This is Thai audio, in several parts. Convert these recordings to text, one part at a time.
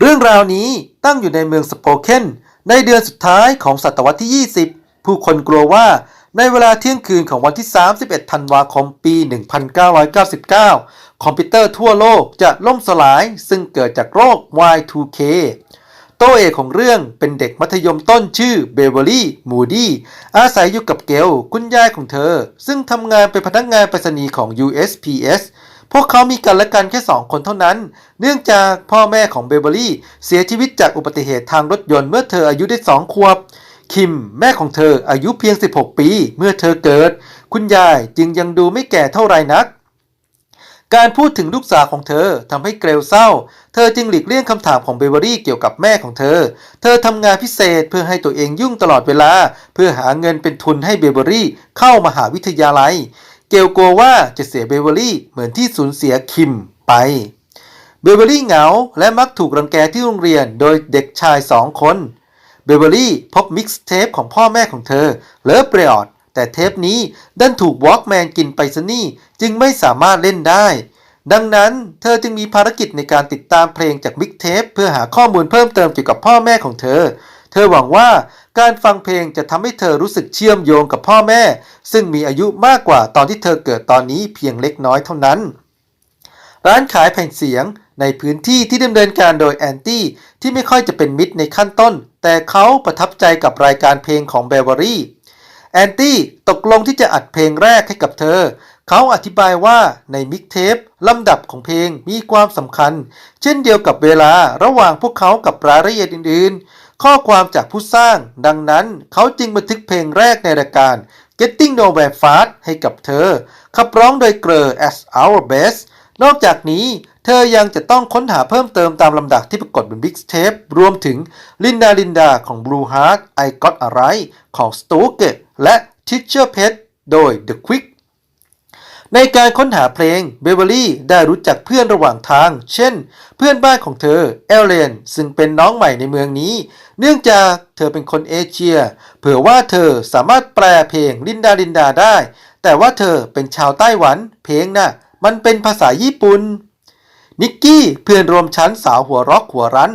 เรื่องราวนี้ตั้งอยู่ในเมืองสโปเคนในเดือนสุดท้ายของศตวรรษที่ 20 ผู้คนกลัวว่าในเวลาเที่ยงคืนของวันที่ 31 ธันวาคม ปี 1999 คอมพิวเตอร์ทั่วโลกจะล่มสลายซึ่งเกิดจากโรค Y2K โตวเอกของเรื่องเป็นเด็กมัธยมต้นชื่อเบเวอรี่ มูดี้ อาศัยอยู่กับเกลคุณยายของเธอ ซึ่งทำงานเป็นพนักงานไปรษณีย์ของ USPS พวกเขามีกันและกันแค่สองคนเท่านั้น เนื่องจากพ่อแม่ของเบเบอรี่เสียชีวิตจากอุบัติเหตุทางรถยนต์เมื่อเธออายุได้สองขวบ คิม แม่ของเธออายุเพียง 16 ปี เมื่อเธอเกิด คุณยายจึงยังดูไม่แก่เท่าไรนัก การพูดถึงลูกสาวของเธอทำให้เกรลเศร้า เธอจึงหลีกเลี่ยงคำถามของเบเวอรี่เกี่ยวกับแม่ของเธอ เธอทำงานพิเศษเพื่อให้ตัวเองยุ่งตลอดเวลา เพื่อหาเงินเป็นทุนให้เบเวอรี่เข้ามหาวิทยาลัย เกลกลัวว่าจะเสียเบเวอรี่เหมือนที่สูญเสียคิมไป เบเวอรี่เหงาและมักถูกรังแกที่โรงเรียนโดยเด็กชายสองคน เบเวอรี่พบมิกซ์เทปของพ่อแม่ของเธอเลิฟเบรอดแต่เทปนี้ดันถูกวอล์กแมนกินไปซะนี่จึงไม่สามารถเล่นได้ ดังนั้นเธอจึงมีภารกิจในการติดตามเพลงจากมิกเทปเพื่อหาข้อมูลเพิ่มเติมเกี่ยวกับพ่อแม่ของเธอ เธอหวังว่า การฟังเพลงจะทำให้เธอรู้สึกเชื่อมโยงกับพ่อแม่ ซึ่งมีอายุมากกว่าตอนที่เธอเกิดตอนนี้เพียงเล็กน้อยเท่านั้น ร้านขายแผ่นเสียงในพื้นที่ที่ดำเนินการโดยแอนตี้ที่ไม่ค่อยจะเป็นมิตรในขั้นต้น แต่เขาประทับใจกับรายการเพลงของเบเวอรี่แอนตี้ตกลงที่จะอัดเพลงแรกให้กับเธอ เขาอธิบายว่าในมิกเทปลำดับของเพลงมีความสำคัญ เช่นเดียวกับเวลาระหว่างพวกเขากับรายละเอียดอื่นๆ ข้อความจากผู้สร้าง ดังนั้นเขาจึงบันทึกเพลงแรกในรายการ Getting Nowhere Fast ให้กับเธอ ขับร้องโดยเกรอ As Our Best นอกจากนี้เธอยังจะต้องค้นหาเพิ่มเติมตามลำดับที่ปรากฏบน Big Tape รวมถึง Linda Linda ของ Blue Heart I Got a Right ของ s t o k e และ Teacher Pet โดย The Quick ในการค้นหาเพลงเบเวอรี่ได้รู้จักเพื่อนระหว่างทาง เช่น เพื่อนบ้านของเธอเอลเลนซึ่งเป็นน้องใหม่ในเมืองนี้ เนื่องจากเธอเป็นคนเอเชีย เผื่อว่าเธอสามารถแปลเพลงลินดาลินดาได้ แต่ว่าเธอเป็นชาวไต้หวัน เพลงน่ะมันเป็นภาษาญี่ปุ่น นิกกี้เพื่อนรวมชั้นสาวหัวร็อกหัวรั้น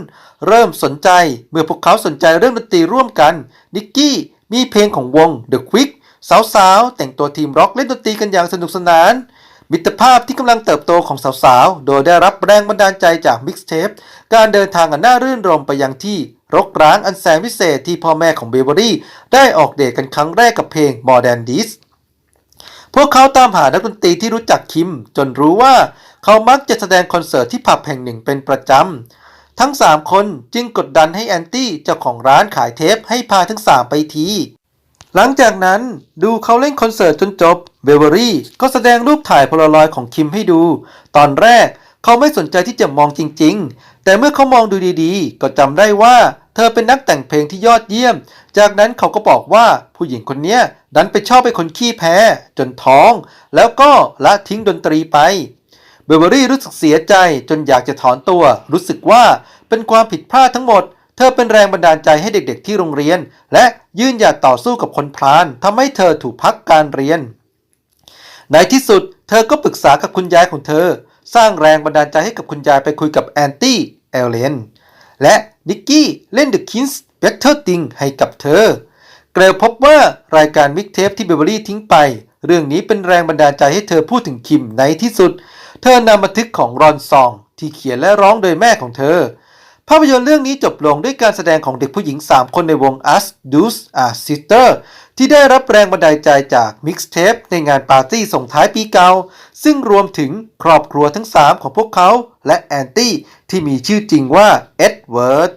เริ่มสนใจเมื่อพวกเขาสนใจเรื่องดนตรีร่วมกัน นิกกี้มีเพลงของวง The Quick สาวๆ แต่งตัวทีมร็อกเล่นดนตรีกันอย่างสนุกสนาน มิตรภาพที่กำลังเติบโตของสาวๆ โดยได้รับแรงบันดาลใจจากมิกซ์เทปการเดินทางอันน่ารื่นรมไปยังที่รกร้างอันแสนพิเศษที่พ่อแม่ของเบเบอรี่ ได้ออกเดทกันครั้งแรกกับเพลง Modern Dis พวกเขาตามหานักดนตรีที่รู้จักคิม จนรู้ว่าเขามักจะแสดงคอนเสิร์ตที่ผับแห่งหนึ่งเป็นประจำ ทั้ง 3 คนจึงกดดันให้แอนตี้เจ้าของร้านขายเทปให้พาทั้ง 3 ไปที หลังจากนั้นดูเขาเล่นคอนเสิร์ตจนจบเบเวอรี่ก็แสดงรูปถ่ายโพลารอยของคิมให้ดู ตอนแรกเขาไม่สนใจที่จะมองจริง ๆ แต่เมื่อเขามองดูดีๆ ก็จำได้ว่าเธอเป็นนักแต่งเพลงที่ยอดเยี่ยม จากนั้นเขาก็บอกว่าผู้หญิงคนนี้ดันไปชอบเป็นคนขี้แพ้ จนท้อง แล้วก็ละทิ้งดนตรีไปเบเบอรี่รู้สึกเสียใจจนอยากจะถอนตัว รู้สึกว่าเป็นความผิดพลาดทั้งหมด เธอเป็นแรงบันดาลใจให้เด็กๆที่โรงเรียน และยืนหยัดต่อสู้กับคนพลานทำให้เธอถูกพักการเรียน ในที่สุด เธอก็ปรึกษากับคุณยายของเธอ สร้างแรงบันดาลใจให้กับคุณยายไปคุยกับแอนตี้เอลเลนและนิกกี้เล่น The Kings Better Thing ให้กับเธอ เกรลพบว่ารายการมิกเทปที่เบเบอรี่ทิ้งไป เรื่องนี้เป็นแรงบันดาลใจให้เธอพูดถึงคิมในที่สุด เธอนำบันทึกของรอนซอง ที่เขียนและร้องโดยแม่ของเธอ ภาพยนตร์เรื่องนี้จบลงด้วยการแสดงของเด็กผู้หญิง 3 คนในวง Us Dus a Sister ที่ได้รับแรงบันดาลใจจากมิกซ์เทปในงานปาร์ตี้ส่งท้ายปีเก่า ซึ่งรวมถึงครอบครัวทั้ง 3 ของพวกเขา และแอนตี้ที่มีชื่อจริงว่าเอ็ดเวิร์ด